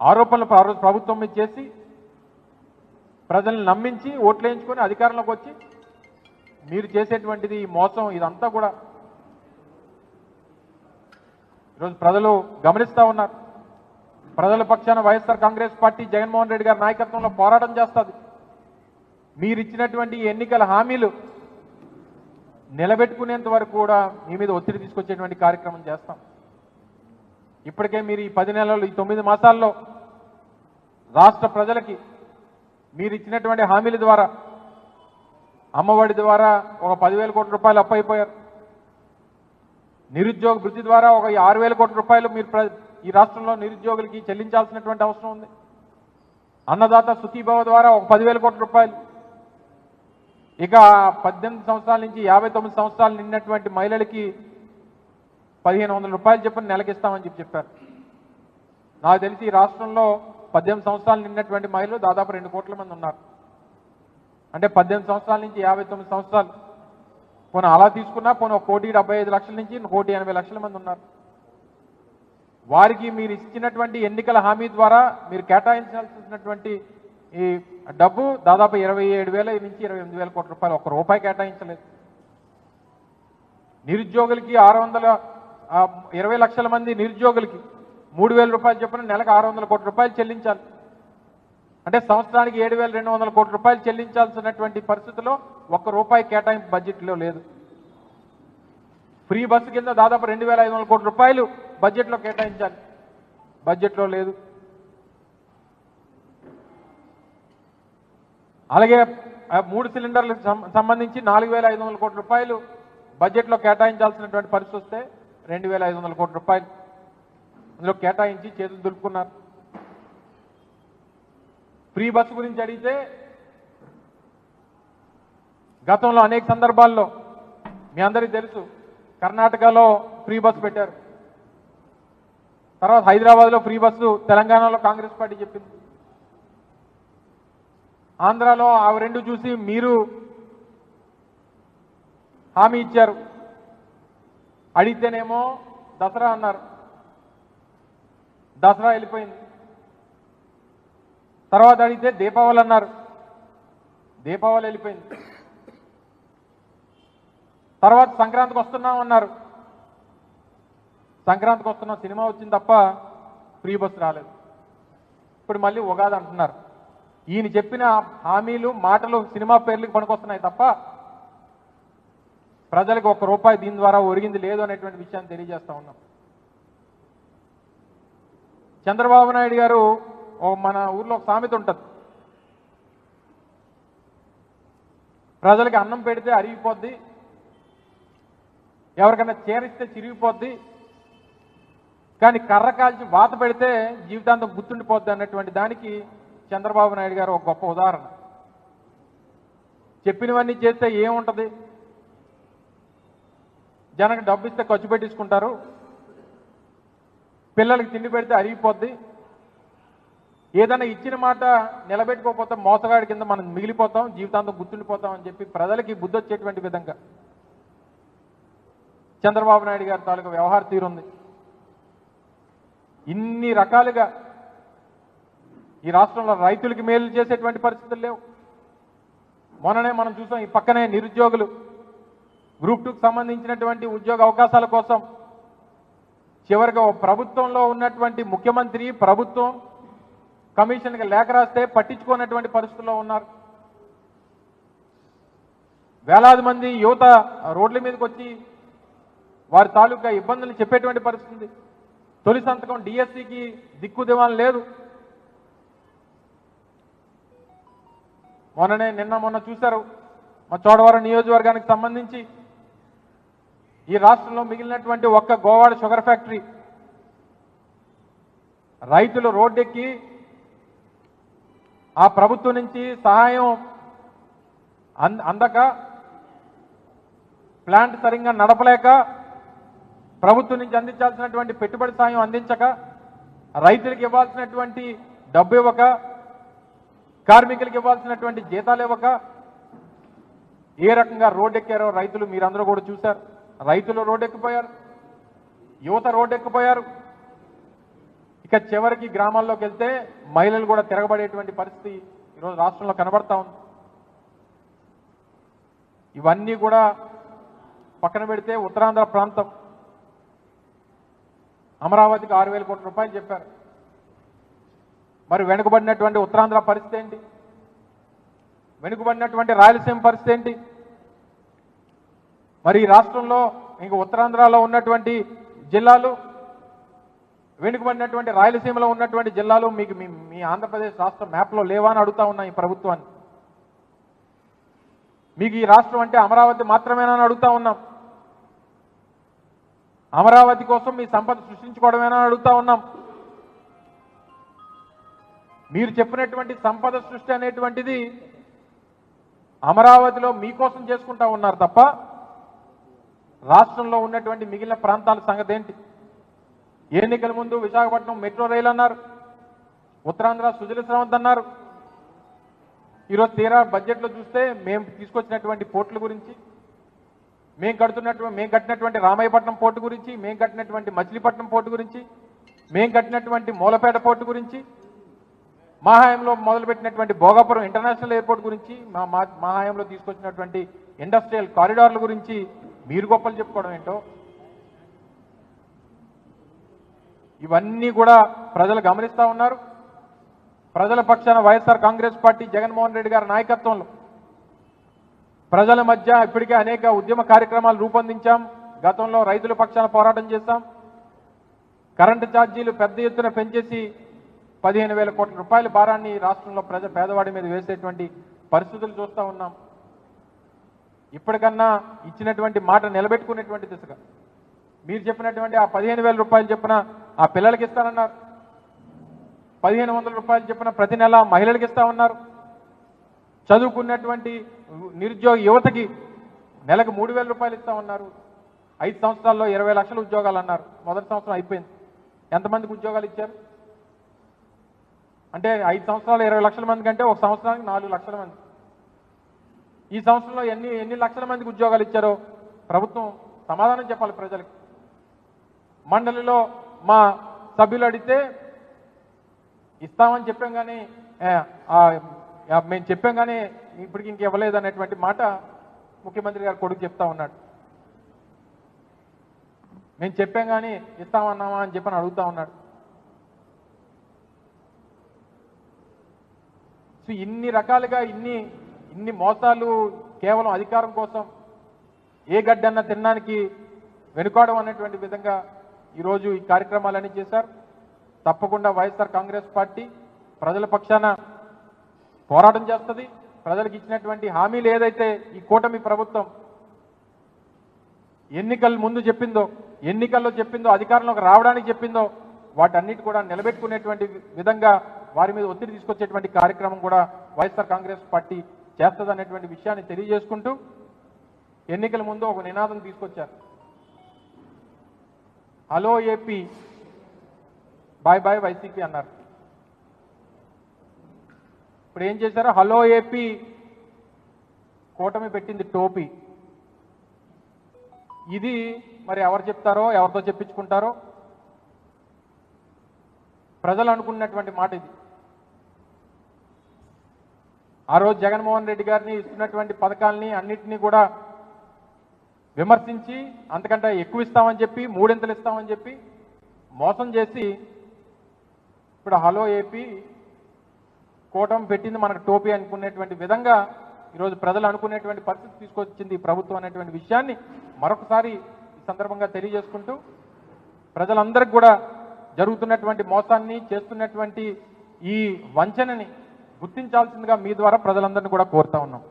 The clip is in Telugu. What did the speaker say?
ఆరోపణలు ప్రభుత్వం మీద చేసి ప్రజల్ని నమ్మించి ఓట్లు వేయించుకొని అధికారంలోకి వచ్చి మీరు చేసేటువంటిది ఈ మోసం ఇదంతా కూడా ఈరోజు ప్రజలు గమనిస్తూ ఉన్నారు. ప్రజల పక్షాన వైఎస్ఆర్ కాంగ్రెస్ పార్టీ జగన్మోహన్ రెడ్డి గారి నాయకత్వంలో పోరాటం చేస్తుంది. మీరు ఇచ్చినటువంటి ఎన్నికల హామీలు నిలబెట్టుకునేంత వరకు కూడా మీ మీద ఒత్తిడి తీసుకొచ్చేటువంటి కార్యక్రమం చేస్తాం. ఇప్పటికే మీరు ఈ పది నెలలు ఈ తొమ్మిది మాసాల్లో రాష్ట్ర ప్రజలకి మీరు ఇచ్చినటువంటి హామీల ద్వారా అమ్మఒడి ద్వారా ఒక పదివేల కోట్ల రూపాయలు అప్పు అయిపోయారు నిరుద్యోగ వృద్ధి ద్వారా ఒక ఆరు వేల కోట్ల రూపాయలు మీరు ప్ర- ఈ రాష్ట్రంలో నిరుద్యోగులకి చెల్లించాల్సినటువంటి అవసరం ఉంది. అన్నదాత సుఖీభవ ద్వారా ఒక పదివేల కోట్ల రూపాయలు. ఇక పద్దెనిమిది సంవత్సరాల నుంచి యాభై తొమ్మిది సంవత్సరాలు నిన్నటువంటి మహిళలకి పదిహేను వందల రూపాయలు చెప్పని నెలకిస్తామని చెప్పి చెప్పారు. నాకు తెలిసి ఈ రాష్ట్రంలో పద్దెనిమిది సంవత్సరాలు నిన్నటువంటి మహిళలు దాదాపు రెండు కోట్ల మంది ఉన్నారు. అంటే పద్దెనిమిది సంవత్సరాల నుంచి యాభై తొమ్మిది సంవత్సరాలు. పోనీ అలా తీసుకున్నా పోనీ ఒక కోటి డెబ్బై ఐదు లక్షల నుంచి కోటి ఎనభై లక్షల మంది ఉన్నారు. వారికి మీరు ఇచ్చినటువంటి ఎన్నికల హామీ ద్వారా మీరు కేటాయించాల్సినటువంటి ఈ డబ్బు దాదాపు ఇరవై ఏడు వేల నుంచి ఇరవై ఎనిమిది వేల కోట్ల రూపాయలు ఒక్క రూపాయి కేటాయించలేదు. నిరుద్యోగులకి ఆరు వందల ఆ, ఇరవై లక్షల మంది నిరుద్యోగులకి మూడు వేల రూపాయలు చొప్పున నెలకు ఆరు వందల కోట్ల రూపాయలు చెల్లించాలి. అంటే సంవత్సరానికి ఏడు వేల రెండు వందల కోట్ల రూపాయలు చెల్లించాల్సినటువంటి పరిస్థితిలో ఒక్క రూపాయి కేటాయింపు బడ్జెట్లో లేదు. ఫ్రీ బస్సు కింద దాదాపు రెండు వేల ఐదు వందల కోట్ల రూపాయలు బడ్జెట్లో కేటాయించాలి. బడ్జెట్లో లేదు. అలాగే మూడు సిలిండర్లకు సంబంధించి నాలుగు వేల ఐదు వందల కోట్ల రూపాయలు బడ్జెట్లో కేటాయించాల్సినటువంటి పరిస్థితి వస్తే రెండు వేల ఐదు వందల కోట్ల రూపాయలు అందులో కేటాయించి చేతులు దులుపుకున్నారు. ఫ్రీ బస్సు గురించి అడిగితే గతంలో అనేక సందర్భాల్లో మీ అందరికీ తెలుసు కర్ణాటకలో ఫ్రీ బస్సు పెట్టారు. తర్వాత హైదరాబాద్లో ఫ్రీ బస్సు తెలంగాణలో కాంగ్రెస్ పార్టీ చెప్పింది. ఆంధ్రాలో ఆ రెండు చూసి మీరు హామీ ఇచ్చారు. అడిగితేనేమో దసరా అన్నారు. దసరా వెళ్ళిపోయింది. తర్వాత అడిగితే దీపావళి అన్నారు. దీపావళి వెళ్ళిపోయింది. తర్వాత సంక్రాంతికి వస్తున్నాం అన్నారు. సంక్రాంతికి వస్తున్నాం సినిమా వచ్చింది తప్ప ఫ్రీ బస్ రాలేదు. ఇప్పుడు మళ్ళీ ఉగాది అంటున్నారు. ఈయన చెప్పిన హామీలు మాటలు సినిమా పేర్లకు పనికొస్తున్నాయి తప్ప ప్రజలకు ఒక్క రూపాయి దీని ద్వారా ఒరిగింది లేదు అనేటువంటి విషయాన్ని తెలియజేస్తా ఉన్నాం. చంద్రబాబు నాయుడు గారు ఓ మన ఊర్లో ఒక సామెత ఉంటుంది. ప్రజలకి అన్నం పెడితే అరిగిపోద్ది ఎవరికైనా చేరిస్తే చిరిగిపోద్ది కానీ కర్ర కాల్చి వాత పెడితే జీవితాంతం గుర్తుండిపోద్ది అన్నటువంటి దానికి చంద్రబాబు నాయుడు గారు ఒక గొప్ప ఉదాహరణ. చెప్పినవన్నీ చేస్తే ఏముంటది? జనకు డబ్బు ఇస్తే ఖర్చు పెట్టించుకుంటారు. పిల్లలకి తిండి పెడితే అరిగిపోద్ది. ఏదైనా ఇచ్చిన మాట నిలబెట్టుకోకపోతే మోసగాడి కింద మనం మిగిలిపోతాం జీవితాంతం గుర్తుండిపోతాం అని చెప్పి ప్రజలకి బుద్ధి వచ్చేటువంటి విధంగా. చంద్రబాబు నాయుడు గారి తాలూకు వ్యవహార తీరుంది ఇన్ని రకాలుగా ఈ రాష్ట్రంలో రైతులకి మేలు చేసేటువంటి పరిస్థితులు లేవు. మొన్ననే మనం చూసాం ఈ పక్కనే నిరుద్యోగులు గ్రూప్ టూకి సంబంధించినటువంటి ఉద్యోగ అవకాశాల కోసం చివరిగా ప్రభుత్వంలో ఉన్నటువంటి ముఖ్యమంత్రి ప్రభుత్వం కమిషన్కి లేఖ రాస్తే పట్టించుకోనటువంటి పరిస్థితుల్లో ఉన్నారు. వేలాది మంది యువత రోడ్ల మీదకి వచ్చి వారి తాలూకా ఇబ్బందులు చెప్పేటువంటి పరిస్థితి తొలి సంతకం డిఎస్సికి దిక్కు దివాన్ లేదు. మొన్ననే నిన్న మొన్న చూశారు. మా చోడవరం నియోజకవర్గానికి సంబంధించి ఈ రాష్ట్రంలో మిగిలినటువంటి ఒక్క గోవాడ షుగర్ ఫ్యాక్టరీ రైతులు రోడ్డెక్కి ఆ ప్రభుత్వం నుంచి సహాయం అంద అందక ప్లాంట్ సరిగ్గా నడపలేక ప్రభుత్వం నుంచి అందించాల్సినటువంటి పెట్టుబడి సాయం అందించక రైతులకు ఇవ్వాల్సినటువంటి డబ్బు ఇవ్వక కార్మికులకు ఇవ్వాల్సినటువంటి జీతాలు ఇవ్వక ఏ రకంగా రోడ్డెక్కారో రైతులు మీరందరూ కూడా చూశారు. రైతులు రోడ్డెక్కిపోయారు. యువత రోడ్డెక్కిపోయారు. ఇక ఇక చివరికి గ్రామాల్లోకి వెళ్తే మహిళలు కూడా తిరగబడేటువంటి పరిస్థితి ఈరోజు రాష్ట్రంలో కనబడతా ఉంది. ఇవన్నీ కూడా పక్కన పెడితే ఉత్తరాంధ్ర ప్రాంతం. అమరావతికి ఆరు వేల కోట్ల రూపాయలు చెప్పారు. మరి వెనుకబడినటువంటి ఉత్తరాంధ్ర పరిస్థితి ఏంటి? వెనుకబడినటువంటి రాయలసీమ పరిస్థితి ఏంటి? మరి ఈ రాష్ట్రంలో ఇంక ఉత్తరాంధ్రలో ఉన్నటువంటి జిల్లాలు వెనుకబడినటువంటి రాయలసీమలో ఉన్నటువంటి జిల్లాలు మీకు మీ మీ ఆంధ్రప్రదేశ్ రాష్ట్ర మ్యాప్లో లేవా అని అడుగుతా ఉన్నా ఈ ప్రభుత్వాన్ని. మీకు ఈ రాష్ట్రం అంటే అమరావతి మాత్రమేనా అని అడుగుతా ఉన్నాం. అమరావతి కోసం మీ సంపద సృష్టించుకోవడమేనా అని అడుగుతా ఉన్నాం. మీరు చెప్పినటువంటి సంపద సృష్టి అనేటువంటిది అమరావతిలో మీకోసం చేసుకుంటా ఉన్నారు తప్ప రాష్ట్రంలో ఉన్నటువంటి మిగిలిన ప్రాంతాల సంగతి ఏంటి ఎన్నికల ముందు విశాఖపట్నం మెట్రో రైలు అన్నారు. ఉత్తరాంధ్ర సుజల శ్రవంత్ అన్నారు. ఈరోజు తీరా బడ్జెట్లో చూస్తే మేము తీసుకొచ్చినటువంటి పోర్టుల గురించి మేము కడుతున్నటువంటి మేము కట్టినటువంటి రామాయపట్నం పోర్టు గురించి మేము కట్టినటువంటి మచిలీపట్నం పోర్టు గురించి మేము కట్టినటువంటి మూలపేట పోర్టు గురించి మా మొదలుపెట్టినటువంటి భోగాపురం ఇంటర్నేషనల్ ఎయిర్పోర్ట్ గురించి మా మా- తీసుకొచ్చినటువంటి ఇండస్ట్రియల్ కారిడార్ల గురించి మీరు గొప్పలు చెప్పుకోవడం ఏంటో? ఇవన్నీ కూడా ప్రజలు గమనిస్తా ఉన్నారు. ప్రజల పక్షాన వైఎస్ఆర్ కాంగ్రెస్ పార్టీ జగన్మోహన్ రెడ్డి గారి నాయకత్వంలో. ప్రజల మధ్య ఇప్పటికే అనేక ఉద్యమ కార్యక్రమాలు రూపొందించాం. గతంలో రైతుల పక్షాన పోరాటం చేశాం. కరెంటు ఛార్జీలు పెద్ద ఎత్తున పెంచేసి పదిహేను వేల కోట్ల రూపాయల భారాన్ని రాష్ట్రంలో ప్రజ పేదవాడి మీద వేసేటువంటి పరిస్థితులు చూస్తూ ఉన్నాం. ఇప్పటికన్నా ఇచ్చినటువంటి మాట నిలబెట్టుకునేటువంటి దిశగా. మీరు చెప్పినటువంటి ఆ పదిహేను వేల రూపాయలు చెప్పిన ఆ పిల్లలకి ఇస్తానన్నారు. పదిహేను వందల రూపాయలు చెప్పిన ప్రతి నెల మహిళలకు ఇస్తామన్నారు చదువుకున్నటువంటి నిరుద్యోగ యువతకి నెలకు మూడు వేల రూపాయలు ఇస్తామన్నారు ఐదు సంవత్సరాల్లో ఇరవై లక్షల ఉద్యోగాలు అన్నారు. మొదటి సంవత్సరం అయిపోయింది. ఎంతమందికి ఉద్యోగాలు ఇచ్చారు? అంటే ఐదు సంవత్సరాలు ఇరవై లక్షల మంది కంటే ఒక సంవత్సరానికి నాలుగు లక్షల మంది. ఈ సంవత్సరంలో ఎన్ని ఎన్ని లక్షల మందికి ఉద్యోగాలు ఇచ్చారో ప్రభుత్వం సమాధానం చెప్పాలి ప్రజలకు. మండలిలో మా సభ్యులు అడిగితే ఇస్తామని చెప్పాం కానీ మేము చెప్పాం కానీ ఇప్పటికి ఇంక ఇవ్వలేదు అనేటువంటి మాట ముఖ్యమంత్రి గారు కొడుకు చెప్తా ఉన్నాడు. మేము చెప్పాం కానీ ఇస్తామన్నామా అని చెప్పని అడుగుతా ఉన్నాడు. సో ఇన్ని రకాలుగా ఇన్ని ఇన్ని మోసాలు కేవలం అధికారం కోసం ఏ గడ్డన్నా తినడానికి వెనుకాడం అనేటువంటి విధంగా ఈరోజు ఈ కార్యక్రమాలన్నీ చేశారు. తప్పకుండా వైఎస్ఆర్ కాంగ్రెస్ పార్టీ ప్రజల పక్షాన పోరాటం చేస్తుంది. ప్రజలకు ఇచ్చినటువంటి హామీలు ఏదైతే ఈ కూటమి ప్రభుత్వం ఎన్నికల ముందు చెప్పిందో ఎన్నికల్లో చెప్పిందో అధికారంలోకి రావడానికి చెప్పిందో వాటన్నిటి కూడా నిలబెట్టుకునేటువంటి విధంగా వారి మీద ఒత్తిడి తీసుకొచ్చేటువంటి కార్యక్రమం కూడా వైఎస్ఆర్ కాంగ్రెస్ పార్టీ చేస్తుందనేటువంటి విషయాన్ని తెలియజేసుకుంటూ ఎన్నికల ముందు ఒక నినాదం తీసుకొచ్చారు. Hello AP bye bye YCP అన్నారు. ఇప్పుడు ఏం చేశారు? హలో ఏపీ కూటమి పెట్టింది టోపీ. ఇది మరి ఎవరు చెప్తారో ఎవరితో చెప్పించుకుంటారో? ప్రజలు అనుకున్నటువంటి మాట ఇది. ఆ రోజు జగన్మోహన్ రెడ్డి గారిని ఇస్తున్నటువంటి పథకాల్ని అన్నింటినీ కూడా విమర్శించి అంతకంటే ఎక్కువ ఇస్తామని చెప్పి మూడింతలు ఇస్తామని చెప్పి మోసం చేసి ఇప్పుడు హలో ఏపీ కూటమి పెట్టింది మనకు టోపీ అనుకునేటువంటి విధంగా ఈరోజు ప్రజలు అనుకునేటువంటి పరిస్థితి తీసుకొచ్చింది ప్రభుత్వం అనేటువంటి విషయాన్ని మరొకసారి ఈ సందర్భంగా తెలియజేసుకుంటూ ప్రజలందరికీ కూడా జరుగుతున్నటువంటి మోసాన్ని చేస్తున్నటువంటి ఈ వంచనని గుర్తించాల్సిందిగా మీ ద్వారా ప్రజలందరినీ కూడా కోరుతా ఉన్నాం.